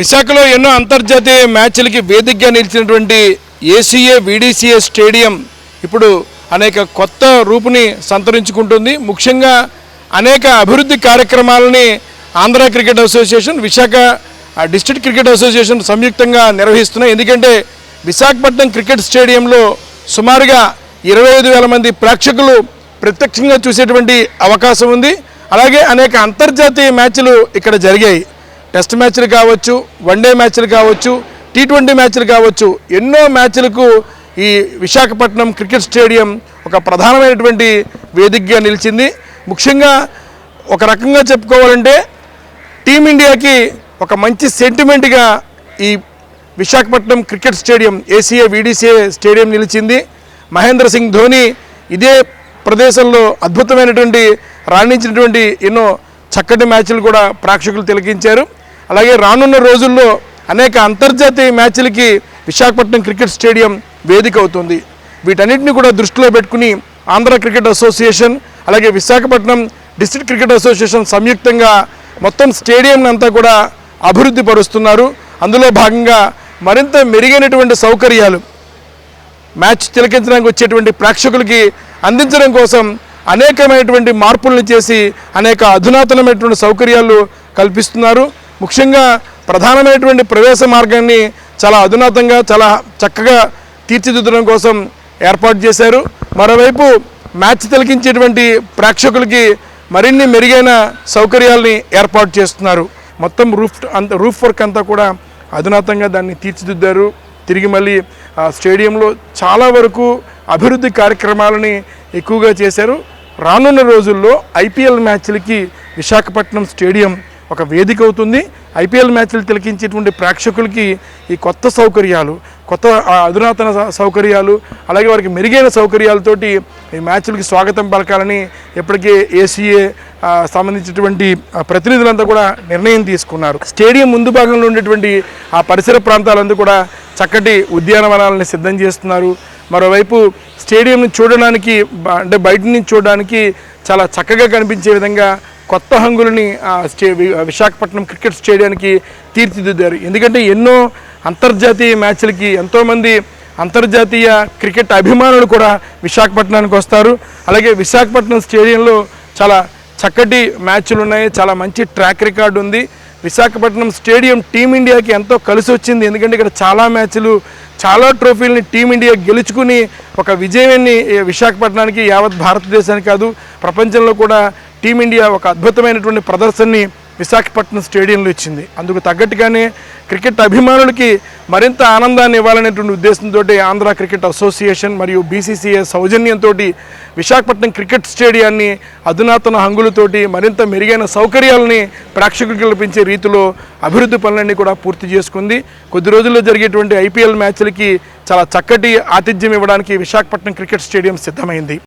విశాఖలో ఎన్నో అంతర్జాతీయ మ్యాచ్లకి వేదికగా నిలిచినటువంటి ఏసీఏ వీడీసీఏ స్టేడియం ఇప్పుడు అనేక కొత్త రూపుని సంతరించుకుంటుంది. ముఖ్యంగా అనేక అభివృద్ధి కార్యక్రమాలని Andhra cricket association Visakha district cricket association సంయుక్తంగా నిర్వహిస్తున్నాయి. ఎందుకంటే విశాఖపట్నం క్రికెట్ స్టేడియంలో సుమారుగా ఇరవై ఐదు వేల మంది ప్రేక్షకులు ప్రత్యక్షంగా చూసేటువంటి అవకాశం ఉంది. అలాగే అనేక అంతర్జాతీయ మ్యాచ్లు ఇక్కడ జరిగాయి. టెస్ట్ మ్యాచ్లు కావచ్చు వన్డే మ్యాచ్లు కావచ్చు టీ ట్వంటీ మ్యాచ్లు కావచ్చు ఎన్నో మ్యాచ్లకు ఈ విశాఖపట్నం క్రికెట్ స్టేడియం ఒక ప్రధానమైనటువంటి వేదికగా నిలిచింది. ముఖ్యంగా ఒక రకంగా చెప్పుకోవాలంటే టీమిండియాకి ఒక మంచి సెంటిమెంట్గా ఈ Visakhapatnam cricket stadium ACA VDCA stadium నిలిచింది. మహేంద్ర సింగ్ ధోని ఇదే ప్రదేశంలో అద్భుతమైనటువంటి రాణించినటువంటి ఎన్నో చక్కటి మ్యాచ్లు కూడా ప్రేక్షకులు తిలకించారు. అలాగే రానున్న రోజుల్లో అనేక అంతర్జాతీయ మ్యాచ్లకి విశాఖపట్నం క్రికెట్ స్టేడియం వేదిక అవుతుంది. వీటన్నిటిని కూడా దృష్టిలో పెట్టుకుని ఆంధ్ర క్రికెట్ అసోసియేషన్ అలాగే విశాఖపట్నం డిస్ట్రిక్ట్ క్రికెట్ అసోసియేషన్ సంయుక్తంగా మొత్తం స్టేడియం అంతా కూడా అభివృద్ధి పరుస్తున్నారు. అందులో భాగంగా మరింత మెరుగైనటువంటి సౌకర్యాలు మ్యాచ్ తిలకించడానికి వచ్చేటువంటి ప్రేక్షకులకి అందించడం కోసం అనేకమైనటువంటి మార్పులను చేసి అనేక అధునాతనమైనటువంటి సౌకర్యాలు కల్పిస్తున్నారు. ముఖ్యంగా ప్రధానమైనటువంటి ప్రవేశ మార్గాన్ని చాలా అధునాతంగా చాలా చక్కగా తీర్చిదిద్దడం కోసం ఏర్పాటు చేశారు. మరోవైపు మ్యాచ్ తిలకించేటువంటి ప్రేక్షకులకి మరిన్ని మెరుగైన సౌకర్యాల్ని ఏర్పాటు చేస్తున్నారు. మొత్తం రూఫ్ అంత రూఫ్ వర్క్ అంతా కూడా అధునాతంగా దాన్ని తీర్చిదిద్దారు. తిరిగి మళ్ళీ ఆ స్టేడియంలో చాలా వరకు అభివృద్ధి కార్యక్రమాలని ఎక్కువగా చేశారు. రానున్న రోజుల్లో ఐపీఎల్ మ్యాచ్లకి విశాఖపట్నం స్టేడియం ఒక వేదిక అవుతుంది. ఐపీఎల్ మ్యాచ్లు తిలకించేటువంటి ప్రేక్షకులకి ఈ కొత్త సౌకర్యాలు కొత్త అధునాతన సౌకర్యాలు అలాగే వారికి మెరుగైన సౌకర్యాలతోటి ఈ మ్యాచ్లకి స్వాగతం పలకాలని ఇప్పటికే ఏసీఏ సంబంధించినటువంటి ప్రతినిధులంతా కూడా నిర్ణయం తీసుకున్నారు. స్టేడియం ముందు భాగంలో ఉండేటువంటి ఆ పరిసర ప్రాంతాలంతా కూడా చక్కటి ఉద్యానవనాలని సిద్ధం చేస్తున్నారు. మరోవైపు స్టేడియంని చూడడానికి అంటే బయట నుంచి చూడడానికి చాలా చక్కగా కనిపించే విధంగా కొత్త హంగులని స్టే విశాఖపట్నం క్రికెట్ స్టేడియానికి తీర్చిదిద్దారు. ఎందుకంటే ఎన్నో అంతర్జాతీయ మ్యాచ్లకి ఎంతోమంది అంతర్జాతీయ క్రికెట్ అభిమానులు కూడా విశాఖపట్నానికి వస్తారు. అలాగే విశాఖపట్నం స్టేడియంలో చాలా చక్కటి మ్యాచ్లు ఉన్నాయి చాలా మంచి ట్రాక్ రికార్డు ఉంది. విశాఖపట్నం స్టేడియం టీమిండియాకి ఎంతో కలిసి వచ్చింది. ఎందుకంటే ఇక్కడ చాలా మ్యాచ్లు చాలా ట్రోఫీలని టీమిండియా గెలుచుకుని ఒక విజయాన్ని విశాఖపట్నానికి యావత్ భారతదేశానికి కాదు ప్రపంచంలో కూడా టీమిండియా ఒక అద్భుతమైనటువంటి ప్రదర్శనని విశాఖపట్నం స్టేడియంలో ఇచ్చింది. అందుకు తగ్గట్టుగానే క్రికెట్ అభిమానులకి మరింత ఆనందాన్ని ఇవ్వాలనేటువంటి ఉద్దేశంతో ఆంధ్ర క్రికెట్ అసోసియేషన్ మరియు బీసీసీఏ సౌజన్యంతో విశాఖపట్నం క్రికెట్ స్టేడియాన్ని అధునాతన హంగులతోటి మరింత మెరుగైన సౌకర్యాలని ప్రేక్షకులకు కల్పించే రీతిలో అభివృద్ధి పనులన్నీ కూడా పూర్తి చేసుకుంది. కొద్ది రోజుల్లో జరిగేటువంటి ఐపీఎల్ మ్యాచ్లకి చాలా చక్కటి ఆతిథ్యం ఇవ్వడానికి విశాఖపట్నం క్రికెట్ స్టేడియం సిద్ధమైంది.